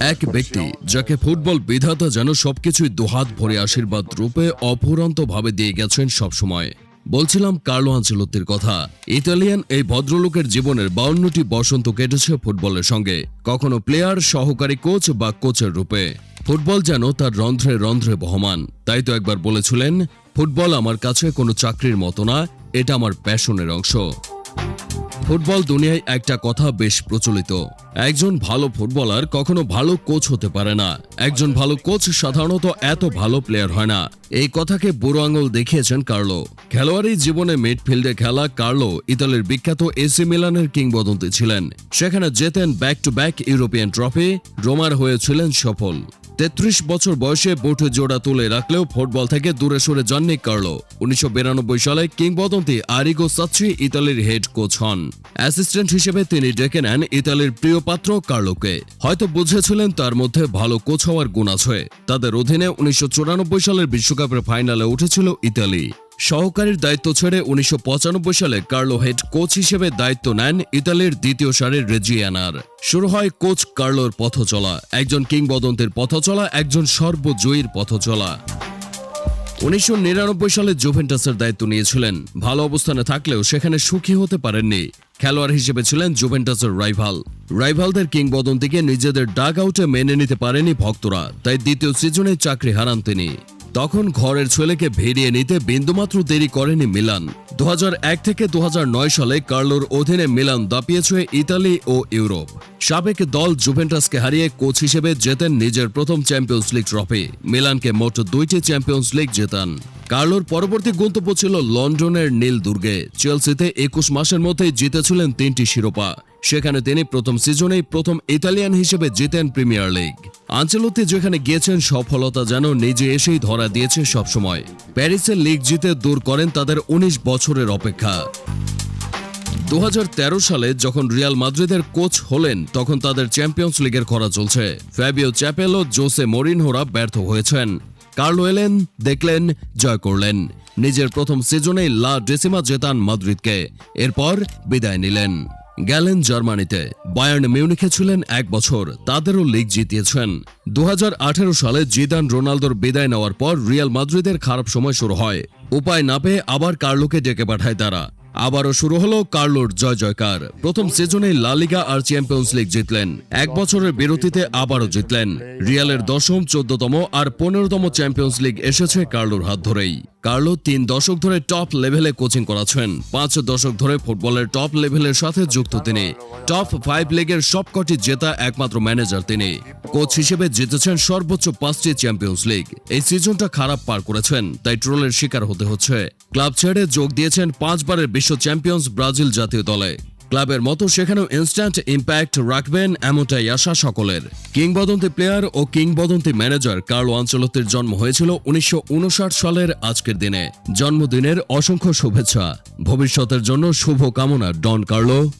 এক ব্যক্তি যাকে ফুটবল বিধাতা যেন সবকিছুই দুহাত ভরে আশীর্বাদ রূপে অফুরন্ত ভাবে দিয়ে গেছেন সবসময়। বলছিলাম কার্লো আঞ্চলত্তির কথা ইতালিয়ান এই ভদ্রলোকের জীবনের বাউন্নটি বসন্ত কেটেছে ফুটবলের সঙ্গে কখনো প্লেয়ার সহকারী কোচ বা কোচের রূপে। ফুটবল যেন তার রন্ধ্রে রন্ধ্রে বহমান তাই তো একবার বলেছিলেন ফুটবল আমার কাছে কোনো চাকরির মতো না এটা আমার প্যাশনের অংশ। ফুটবল দুনিয়ায় একটা কথা বেশ প্রচলিত। একজন ভালো ফুটবলার কখনো ভালো কোচ হতে পারে না। একজন ভালো কোচ সাধারণত এত ভালো প্লেয়ার হয় না। এই কথাকে বুড়ো আঙুল দেখিয়েছেন কার্লো। খেলোয়াড়ি জীবনে মিডফিল্ডে খেলা কার্লো ইতালির বিখ্যাত এসি মিলানের কিংবদন্তি ছিলেন। সেখানে জেতেন back to back European trophy রোমার হয়েছিলেন সফল। তেত্রিশ বছর বয়সে বুট জোড়া তুলে রাখলেও ফুটবল থেকে দূরে সরে যাননি কার্লো। উনিশশো বিরানব্বই সালে কিংবদন্তি আরিগো সাচ্ছি ইতালির হেড কোচ হন। অ্যাসিস্ট্যান্ট হিসেবে তিনি ডেকে নেন ইতালির প্রিয় পাত্র কার্লোকে। হয়তো বুঝেছিলেন তার মধ্যে ভালো কোচ হওয়ার গুণ আছে। তাদের অধীনে উনিশশো চুরানব্বই সালের বিশ্বকাপের ফাইনালে উঠেছিল ইতালি। সহকারীর দায়িত্ব ছেড়ে উনিশশো পঁচানব্বই সালে কার্লো হেড কোচ হিসেবে দায়িত্ব নেন ইতালির দ্বিতীয় সারির রেজিয়ানার। শুরু হয় কোচ কার্লোর পথ চলা, একজন কিংবদন্তের পথ চলা, একজন সর্বজয়ীর পথ চলা। উনিশশো নিরানব্বই সালে জুভেন্টাসের দায়িত্ব নিয়েছিলেন। ভালো অবস্থানে থাকলেও সেখানে সুখী হতে পারেননি। খেলোয়াড় হিসেবে ছিলেন জুভেন্টাসের রাইভাল। রাইভালদের কিংবদন্তিকে নিজেদের ডাগ আউটে মেনে নিতে পারেনি ভক্তরা, তাই দ্বিতীয় সিজনে চাকরি হারান তিনি। তখন ঘরের ছেলেকে ভেরিয়ে নিতে বিন্দুমাত্র দেরি করেনি মিলান। দু হাজার এক থেকে দুহাজার নয় সালে কার্লোর অধীনে মিলান দাপিয়েছে ইতালি ও ইউরোপ। সাবেক দল জুভেন্টাসকে হারিয়ে কোচ হিসেবে জেতেন নিজের প্রথম চ্যাম্পিয়ন্স লিগ ট্রফি। মিলানকে মোট দুইটি চ্যাম্পিয়ন্স লিগ জেতান। কার্লোর পরবর্তী গন্তব্য ছিল লন্ডনের নীল দুর্গে। চেলসিতে একুশ মাসের মধ্যেই জিতেছিলেন তিনটি শিরোপা। সেখানে তিনি প্রথম সিজনেই প্রথম ইতালিয়ান হিসেবে জিতেন প্রিমিয়ার লিগ। আঞ্চলতি যেখানে গিয়েছেন, সফলতা যেন নিজে এসেই ধরা দিয়েছে সবসময়। প্যারিসের লিগ জিতে দূর করেন তাদের ১৯ বছরের অপেক্ষা। দু হাজার তেরো সালে যখন রিয়াল মাদ্রিদের কোচ হলেন, তখন তাদের চ্যাম্পিয়ন্স লিগের খরা চলছে। ফ্যাবিও চ্যাপেল, জোসে মরিনহোরা ব্যর্থ হয়েছেন। কার্লো এলেন, দেখলেন, জয় করলেন। নিজের প্রথম সিজনেই লা ডেসিমা জেতান মাদ্রিদকে। এরপর বিদায় নিলেন। গেলেন জার্মানিতে। বায়ার্ন মিউনিখে ছিলেন এক বছর। তাদেরও লিগ জিতিয়েছেন। দু হাজার আঠেরো সালে জিদান রোনালদোর বিদায় নেওয়ার পর রিয়াল মাদ্রিদের খারাপ সময় শুরু হয়। উপায় না পেয়ে আবার কার্লোকে ডেকে পাঠায় তারা। আবারও শুরু হলো কার্লোর জয় জয়কার। প্রথম সিজনে লালিগা আর চ্যাম্পিয়ন্স লিগ জিতলেন। এক বছরের বিরতিতে আবারও জিতলেন। রিয়ালের দশম, চোদ্দতম আর পনেরোতম চ্যাম্পিয়ন্স লিগ এসেছে কার্লোর হাত ধরেই। কার্লো তিন দশক ধরে টপ লেভেলে কোচিং করাছেন পাঁচ দশক ধরে ফুটবলের টপ লেভেলের সাথে যুক্ত তিনি। টপ ফাইভ লিগের সবকটি জেতা একমাত্র ম্যানেজার তিনি। কোচ হিসেবে জিতেছেন সর্বোচ্চ পাঁচটি চ্যাম্পিয়ন্স লিগ এই সিজনটা খারাপ পার করেছেন, তাই ট্রোলের শিকার হতে হচ্ছে। ক্লাব ছেড়ে যোগ দিয়েছেন পাঁচবারের বিশ্ব চ্যাম্পিয়ন্স ব্রাজিল জাতীয় দলে। ক্লাবের মতো সেখানেও ইনস্ট্যান্ট ইম্প্যাক্ট রাখবেন এমনটাই আশা সকলের। কিংবদন্তি প্লেয়ার ও কিংবদন্তি ম্যানেজার কার্লো আঞ্চলত্বের জন্ম হয়েছিল উনিশশো উনষাট সালের আজকের দিনে। জন্মদিনের অসংখ্য শুভেচ্ছা। ভবিষ্যতের জন্য শুভ কামনা ডন কার্লো।